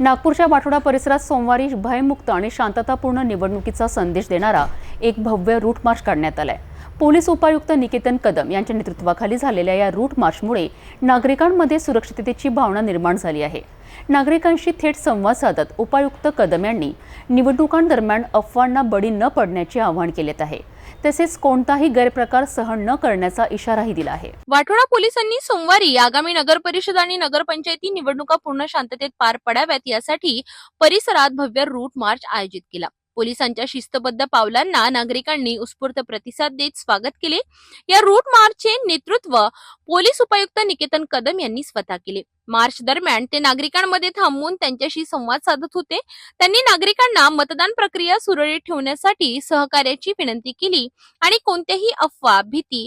नागपूरच्या वाठोडा परिसरात सोमवारी भयमुक्त आणि शांततापूर्ण निवडणुकीचा संदेश देणारा एक भव्य रूट मार्च काढण्यात आलाय. पोलीस उपायुक्त निकेतन कदम यांच्या नेतृत्वाखाली झालेल्या या रूट मार्चमुळे नागरिकांमध्ये सुरक्षिततेची भावना निर्माण झाली आहे. नागरिकांशी थेट संवाद साधत उपायुक्त कदम यांनी निवडणुकांदरम्यान अफवांना बळी न पडण्याचे आवाहन केलेत आहे. तसेच कोणताही गैरप्रकार सहन न करण्याचा इशाराही दिला आहे. वाठोडा पोलिसांनी सोमवारी आगामी नगर परिषद आणि नगरपंचायती निवडणुका पूर्ण शांततेत पार पडाव्यात यासाठी परिसरात भव्य रूट मार्च आयोजित केला. पोलिसांच्या शिस्तबद्ध पावलांना नागरिकांनी उत्स्फूर्त प्रतिसाद देत स्वागत केले. या रूट मार्चचे नेतृत्व पोलीस उपायुक्त निकेतन कदम यांनी स्वतः केले. मार्च दरम्यान ते नागरिकांमध्ये थांबून त्यांच्याशी संवाद साधत होते. त्यांनी नागरिकांना मतदान प्रक्रिया सुरळीत ठेवण्यासाठी सहकार्याची विनंती केली आणि कोणत्याही अफवा भीती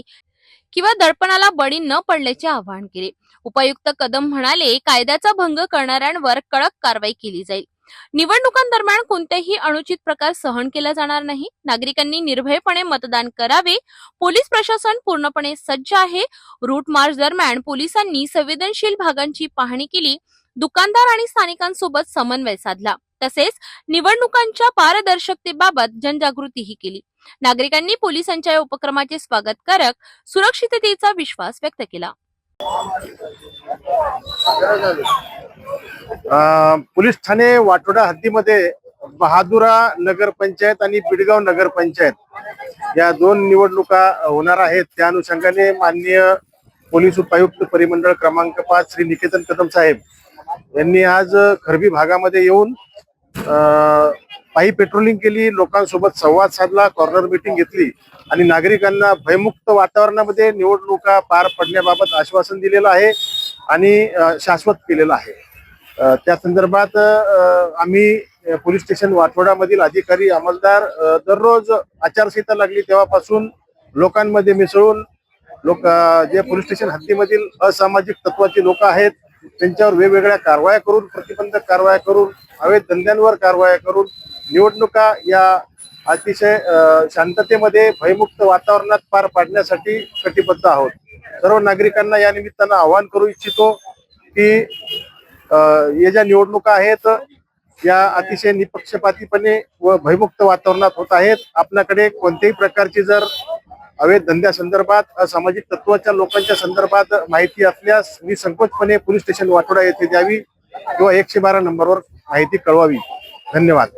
किंवा दडपणाला बळी न पडल्याचे आवाहन केले. उपायुक्त कदम म्हणाले कायद्याचा भंग करणाऱ्यांवर कडक कारवाई केली जाईल. निवडणुकांदरम्यान कोणतेही अनुचित प्रकार सहन केला जाणार नाही. नागरिकांनी निर्भयपणे मतदान करावे. पोलीस प्रशासन पूर्णपणे सज्ज आहे. रूट मार्च दरम्यान पोलिसांनी संवेदनशील भागांची पाहणी केली. दुकानदार आणि स्थानिकांसोबत समन्वय साधला. तसेच निवडणुकांच्या पारदर्शकतेबाबत जनजागृतीही केली. नागरिकांनी पोलिसांच्या या उपक्रमाचे स्वागत करत सुरक्षिततेचा विश्वास व्यक्त केला. पोलीस ठाणे वाटोडा हद्दीमध्ये बहादुरा नगरपंचायत आणि बिडगाव नगरपंचायत या दोन निवडणुका होणार आहेत. त्या अनुषंगाने माननीय पोलीस उपायुक्त परिमंडळ क्रमांक पाच श्री निकेतन कदम साहेब यांनी आज खरबी भागामध्ये येऊन पायी पेट्रोलिंग केली लोकांसोबत संवाद साधला कॉर्नर मिटिंग घेतली आणि नागरिकांना भयमुक्त वातावरणामध्ये निवडणुका पार पडण्याबाबत आश्वासन दिलेलं आहे आणि शाश्वत केलेलं आहे. त्या संदर्भात आम्ही पोलीस स्टेशन वाटवडामधील अधिकारी अंमलदार दररोज आचारसंहिता लागली तेव्हापासून लोकांमध्ये मिसळून लोक जे पोलीस स्टेशन हद्दीमधील असामाजिक तत्वाची लोक आहेत त्यांच्यावर वेगवेगळ्या कारवाया करून प्रतिबंधक कारवाया करून अवैध धंद्यांवर कारवाया करून निवडणुका या अतिशय शांततेमध्ये भयमुक्त वातावरणात पार पाडण्यासाठी कटिबद्ध आहोत. सर्व नागरिकांना या निमित्तानं आवाहन करू इच्छितो की या ज्या निवडणुका आहेत या अतिशय निपक्षपातीपणे व भयमुक्त वातावरणात होत आहेत. आपल्याकडे कोणत्याही प्रकारची जर अवैध धंद्यासंदर्भात असामाजिक तत्वाच्या लोकांच्या संदर्भात माहिती असल्यास मी संकोचपणे पोलीस स्टेशन वाटोडा येथे द्यावी किंवा एकशे बारा नंबरवर माहिती कळवावी. धन्यवाद.